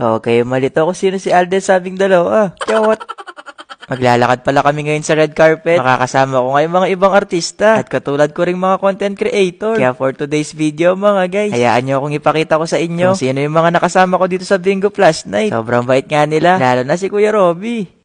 Okay, malito ako sino si Alden sabing dalawa. Chot! Maglalakad pala kami ngayon sa red carpet. Makakasama ko ngayon mga ibang artista. At katulad ko ring mga content creator. Kaya for today's video mga guys, hayaan nyo akong ipakita ko sa inyo kung sino yung mga nakasama ko dito sa Bingo Plus Night. Sobrang bait nga nila. Lalo na si Kuya Robby.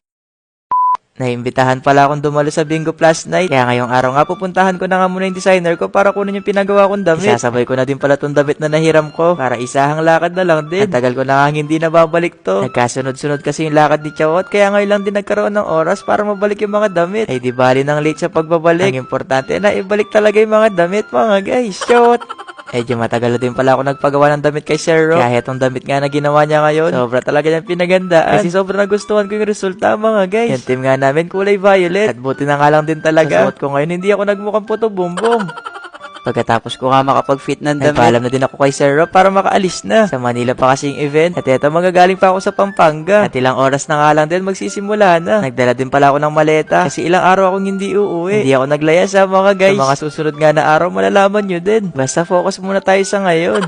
Naimbitahan pala akong dumalo sa Bingo Plus Night. Kaya ngayong araw nga pupuntahan ko na nga muna yung designer ko para kunin yung pinagawa kong damit. Isasabay ko na din pala tong damit na nahiram ko para isahang lakad na lang din. At tagal ko na nga hindi nababalik to. Nagkasunod-sunod kasi yung lakad ni Chawot kaya ngayon lang din nagkaroon ng oras para mabalik yung mga damit. Ay di bali nang late sa pagbabalik. Ang importante na ibalik talaga yung mga damit mga guys. Chawot! Medyo matagal na din pala ako nagpagawa ng damit kay Sir Ro. Kaya itong damit nga na ginawa niya ngayon, sobra talaga niyang pinagandaan. Kasi sobra nagustuhan ko yung resulta mga guys. Yung team nga namin kulay violet. At buti na nga lang din talaga. Sa ko ngayon, hindi ako nagmukhang puto bumbong. Pagkatapos ko nga makapag-fit ng damit, nagpaalam na din ako kay Sir Rob para makaalis na. Sa Manila pa kasi yung event. At eto, magagaling pa ako sa Pampanga. At ilang oras na nga lang din magsisimula na. Nagdala din pala ako ng maleta. Kasi ilang araw akong hindi uuwi. Hindi ako naglaya sa mga guys. Sa mga susunod nga na araw, malalaman nyo din. Basta focus muna tayo sa ngayon.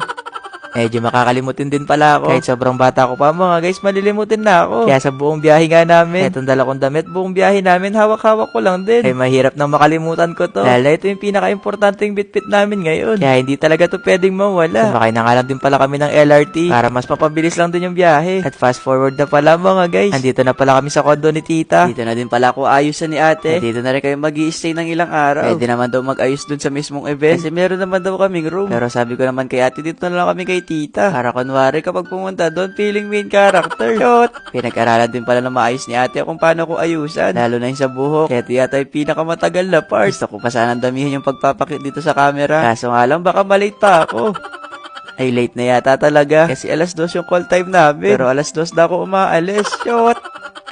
Medyo makakalimutin din pala ako. Kahit sobrang bata ko pa mga guys, malilimutin na ako. Kaya sa buong biyahe nga namin, etong dala kong damit, buong biyahe namin, hawak-hawak ko lang din. Ay mahirap nang makalimutan ko to. Lalo ito yung pinaka-importanting bitbit namin ngayon. Kaya hindi talaga to pwedeng mawala. Sumakay na nga lang din pala kami ng LRT para mas mapabilis lang din yung biyahe. At fast forward na pala mga guys. Andito na pala kami sa kondo ni tita. Dito na din pala ako ayusan ni ate. At dito na rin kayo mag stay ng ilang araw. Pwede naman daw mag-ayos dun sa mismong event. Kasi meron naman daw kaming room. Pero sabi ko naman kay ate, dito na lang kami kay tita. Para kunwari kapag pumunta doon, feeling main character. Shot! Pinag-aralan din pala na maayos ni ate kung paano ko ayusan. Lalo na yung sa buhok. Kaya yata yung pinakamatagal na part. Gusto ko pa sanang damihin yung pagpapakit dito sa camera. Kaso nga lang, baka malate pa ako. Ay, late na yata talaga. Kasi alas dos yung call time namin. Pero alas dos na ako umaalis. Shot!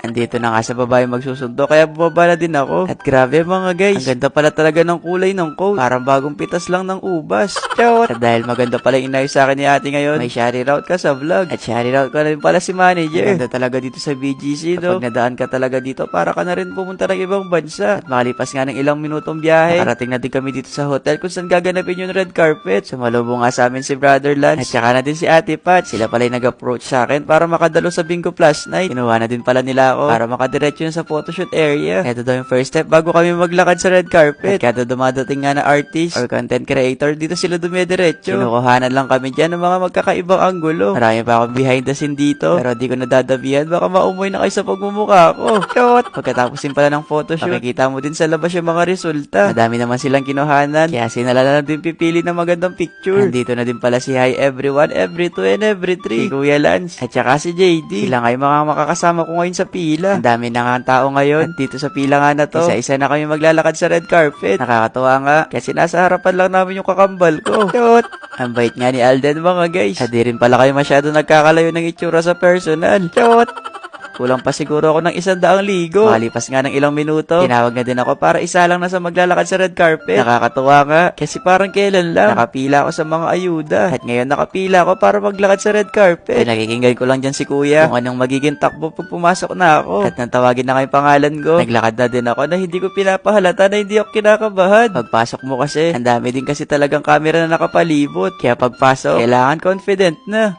Andito na nga sa baba yung magsusundo, kaya bumaba na din ako. At grabe mga guys, ang ganda pala talaga ng kulay ng coat. Parang bagong pitas lang ng ubas. Chot! At dahil maganda pala yung inayos sa akin ni ate ngayon, may shari route ka sa vlog. At shari route ko na rin pala si manager. Ang ganda talaga dito sa BGC, no? Kapag nadaan ka talaga dito, para ka na rin pumunta ng ibang bansa. At makalipas nga ng ilang minutong biyahe, nakarating na din kami dito sa hotel kung saan gaganapin yung red carpet. Sumalubong nga sa amin si Brother Lance. At saka na din si Ate Pat. Sila pala yung nag-approach sa akin para makadalo sa Bingo Plus Night. Kinuha na din pala nila ako para makadiretso yun sa photoshoot area. Ito daw yung first step bago kami maglakad sa red carpet. At kada dumadating nga na artist or content creator, dito sila dumidiretso. Kinukuhanan lang kami dyan ng mga magkakaibang anggulo. Marami pa akong behind the scene dito, pero di ko nadadabihan. Baka maumoy na kayo sa pagmumukha ko. Shot! Pagkatapos din pala ng photoshoot, makikita mo din sa labas yung mga resulta. Madami naman silang kinuhanan, kaya sinala na din pipili ng magandang picture. Nandito na din pala si Hi Everyone, Every 2 and Every 3, si Kuya Lance, at saka si JD. Sila nga yung mga makakasama ko ngayon sa pila. Ang dami na nga ang tao ngayon. At dito sa pila nga na to, isa-isa na kami maglalakad sa red carpet. Nakakatuwa nga, kasi nasa harapan lang namin yung kakambal ko. Shot! Ang bait nga ni Alden mga guys. At di rin pala kayo masyado nagkakalayo ng itsura sa personal. Shot! Kulang pa siguro ako ng isang daang ligo. Malipas nga ng ilang minuto, tinawag na din ako para isa lang na sa maglalakad sa red carpet. Nakakatuwa nga, kasi parang kailan lang, nakapila ako sa mga ayuda. At ngayon nakapila ako para maglakad sa red carpet. Ay, nakikinggan ko lang dyan si kuya kung anong magiging takbo pag pumasok na ako. At nang tawagin na nga yung pangalan ko, naglakad na din ako na hindi ko pinapahalata na hindi ako kinakabahan. Pagpasok mo kasi, ang dami din kasi talagang camera na nakapalibot. Kaya pagpasok, kailangan confident na.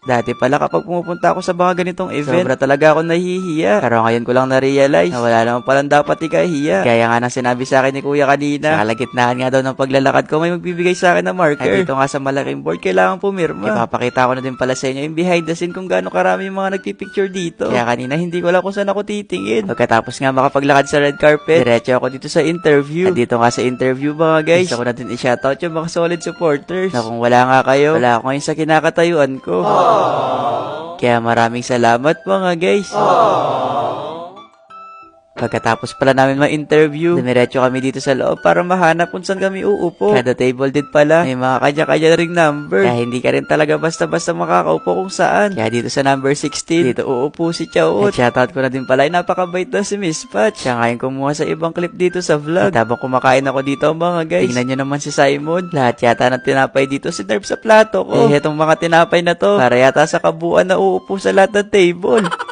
Dati pala kapag pumupunta ako sa mga ganitong event, sobra talaga ako nahihiya. Pero ngayon ko lang na-realize na wala naman palang dapat ikahiya. Kaya nga nang sinabi sa akin ni kuya kanina, sa kalagitnaan nga daw ng paglalakad ko, may magbibigay sa akin ng marker. At dito nga sa malaking board, kailangan pumirma. Ipapakita ko na din pala sa inyo yung behind the scene kung gaano karami yung mga nagpipicture dito. Kaya kanina hindi ko alam kung saan ako titingin. Pagkatapos nga makapaglakad sa red carpet, diretso ako dito sa interview. At dito nga sa interview mga guys, gusto ko na din i-shoutout yung mga solid supporters. Na kung wala nga kayo, wala ako ngayon sa kinakatayuan ko. Kaya maraming salamat mga guys. Pagkatapos pala namin ma-interview, dumiretso kami dito sa loob para mahanap kung saan kami uupo. Kada table din pala, may mga kanya-kanya ring number. Kaya hindi ka rin talaga basta-basta makakaupo kung saan. Kaya dito sa number 16, dito uupo si Chowot. At shoutout ko na din pala, ay napakabait na si Miss Pat. Siya nga yung kumuha sa ibang clip dito sa vlog. At habang kumakain ako dito mga guys, tingnan nyo naman si Simon. Lahat yata ng tinapay dito si Nerf sa plato ko. Eh, itong mga tinapay na to, para yata sa kabuuan na uupo sa lahat ng table.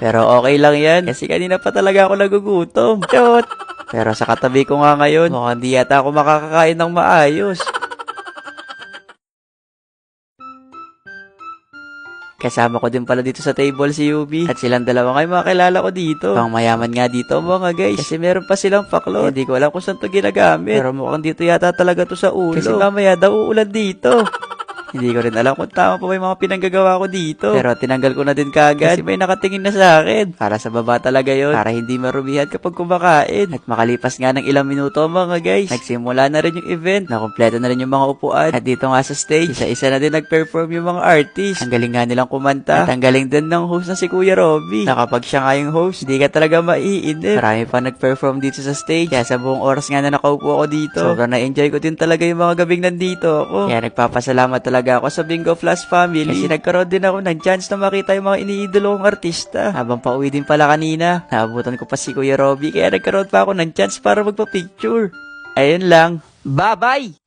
Pero okay lang yan, kasi kanina pa talaga ako nagugutom. Chot! Pero sa katabi ko nga ngayon, mukhang di yata ako makakakain ng maayos. Kasama ko din pala dito sa table si Yubi. At silang dalawa ngayon mga kilala ko dito. Pang mayaman nga dito mga guys. Kasi meron pa silang paklot. Hindi ko alam kung saan to ginagamit. Pero mukhang dito yata talaga to sa ulo. Kasi mamaya daw uulan dito. Hindi ko rin alam kung tama pa ba yung mga pinanggagawa ko dito. Pero tinanggal ko na din kagad. Kasi may nakatingin na sa akin. Para sa baba talaga yon Para hindi marumihan kapag kumakain. At makalipas nga ng ilang minuto mga guys. Nagsimula na rin yung event. Nakompleto na rin yung mga upuan. At dito nga sa stage, isa-isa na din nag-perform yung mga artist. Ang galing nga nilang kumanta. At ang galing din ng host na si Kuya Robby. Na kapag siya nga yung host, hindi ka talaga maiinip. Marami pa nag-perform dito sa stage. Kaya sa buong oras nga na nakaupo ako dito. Sobrang na-enjoy ko din talaga yung mga gabing nandito ako. Kaya nagpapasalamat talaga ako sa Bingo Flash family. Kasi nagkaroon din ako ng chance na makita yung mga iniidolo kong artista. Habang pauwi din pala kanina, naabutan ko pa si Kuya Robby. Kaya nagkaroon pa ako ng chance para magpa-picture. Ayun lang. Bye-bye!